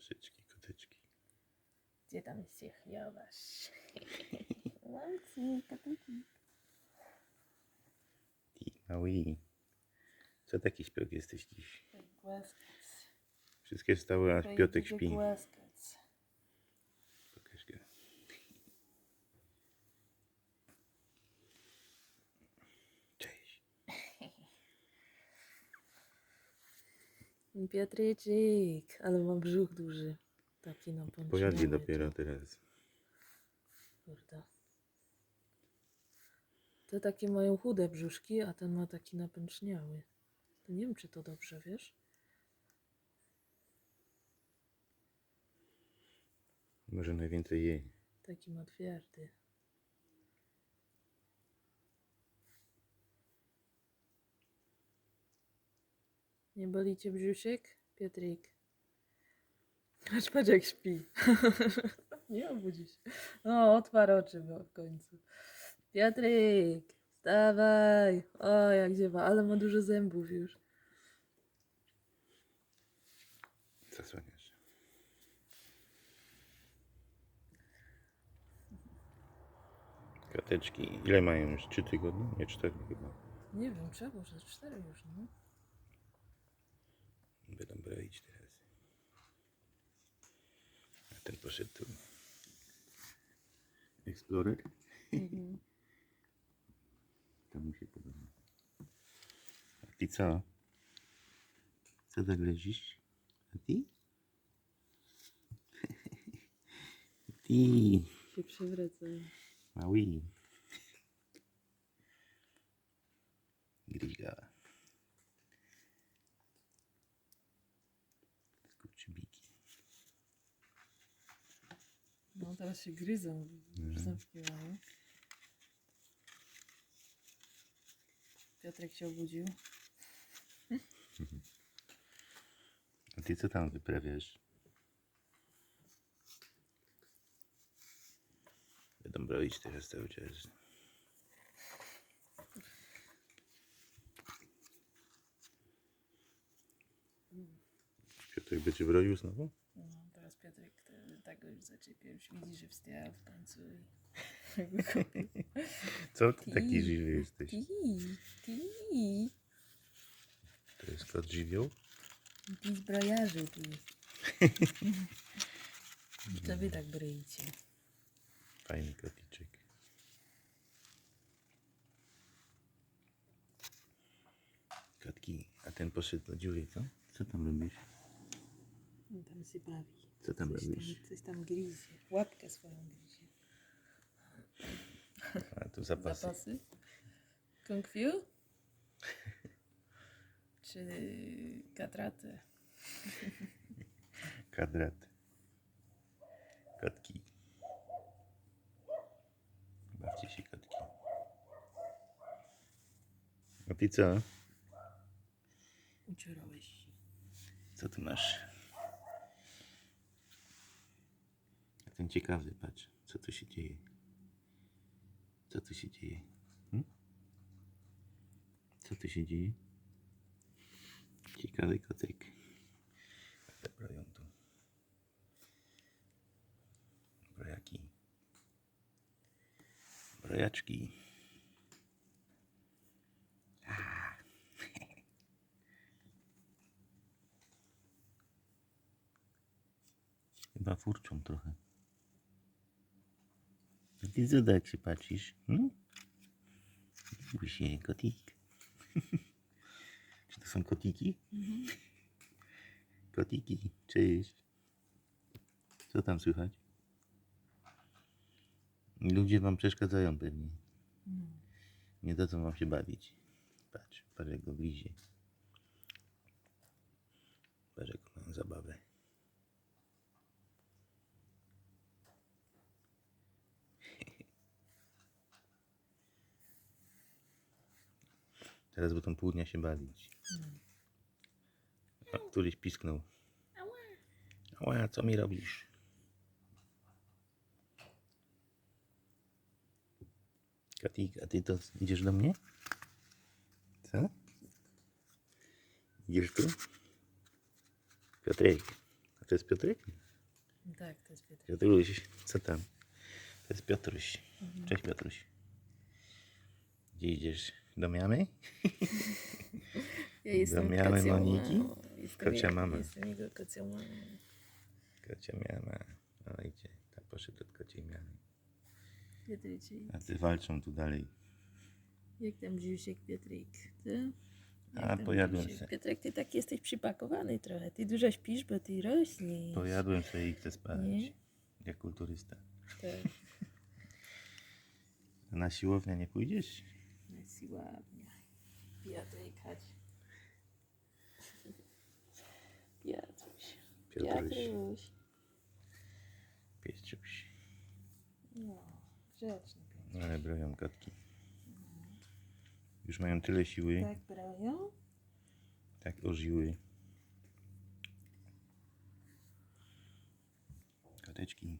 Koszyczki, koteczki. Gdzie tam się chowasz? Łamcy, katyki. Ty, mały. Co taki śpiok jesteś dziś? Głaskać. Wszystkie wstały, a Piotek śpi. Głaskać. Pokaż go. Cześć. Piotryczek, ale ma brzuch duży. Taki napączniały. Pojadli dopiero teraz. Kurde. Te takie mają chude brzuszki, a ten ma taki napęczniały. Nie wiem, czy to dobrze, wiesz? Może najwięcej jej. Taki ma twardy. Nie boli cię brzuszek, Piotrik? Patrz, patrz jak śpi. Nie obudzi się. O, otwarł oczy bo w końcu. Piotrik, wstawaj. O, jak ziewa, ale ma dużo zębów już. Zasłaniasz. Koteczki. Ile mają już? Trzy tygodnie? Nie, cztery chyba. Nie wiem, czego, że cztery już, no. Broić teraz. A ten poszedł tu. Explorer? Mhm. To mu się podoba. A ty co? Co tak leżysz? A ty? ty, Się przewraca. mały. Griga. No, teraz się gryzą. Mhm. ząbki mają. Piotrek się obudził. A ty co tam wyprawiasz? Będą broić teraz cały czas. Piotrek będzie broił znowu? No, teraz Piotrek te- tak już zaczepiał. Już widzi, że wstał w końcu. i- Co ty taki żywy jesteś? Ti, ti, To jest kot żywioł? ti zbrojarzy tu. To wy tak bryjcie. Fajny koticzek. Kotki, a ten poszedł do dziury, co? Co tam robisz? No, tam się bawi. Co tam Coś robisz? tam, coś tam gryzie. Łapkę swoją gryzie. A tu zapasy. Zapasy? Kung Fu? Czy katratę? Kwadrat. Kotki. Bawcie się kotki. A ty co? Uciorałeś się. Co tu masz? Ten ciekawy, patrz, co tu się dzieje. Co tu się dzieje? Hm? Co tu się dzieje? Ciekawy kotek. Ale broją tu. Brojaki. Brojaczki. Chyba furczą trochę. Co tak się patrzysz? Hmm? Się, kotik. Czy to są kotiki? Kotiki, cześć. Co tam słychać? Ludzie wam przeszkadzają pewnie. Nie dadzą wam się bawić. Patrz, patrz jak go gryzie. Patrz jak mają zabawę. Teraz będą pół dnia się bawić. A któryś pisknął. Ała, co mi robisz? Katik, a ty to idziesz do mnie? Co? Idziesz tu? Piotrek, to jest Piotrek? Tak, to jest Piotr. Piotruś, co tam? To jest Piotruś. Mhm. Cześć Piotruś. Gdzie idziesz? Do mamy? Ja jestem Zamiany kocią Moniki? mamą. Jestem Kocia mama. Jestem jego kocią mamą. Kocia miama. No idzie. Tak poszedł od kociej miamy. Piotryci. A ty walczą tu dalej. Jak tam brzuszek, Piotryk? Ty? Jak A, tam pojadłem brzuszek? se. Piotrek, ty tak jesteś przypakowany trochę. Ty dużo śpisz, bo ty rośniesz. Pojadłem sobie i chcę spać. Nie? Jak kulturysta. Tak, A Na siłownię nie pójdziesz? Na siłownię. Piotrek, chodź. Piotruś. Piotruś. Piotruś. Pieściuś. No, grzeczny Piotr. Ale broją kotki. Już mają tyle siły, Tak brają? tak ożyły. Koteczki.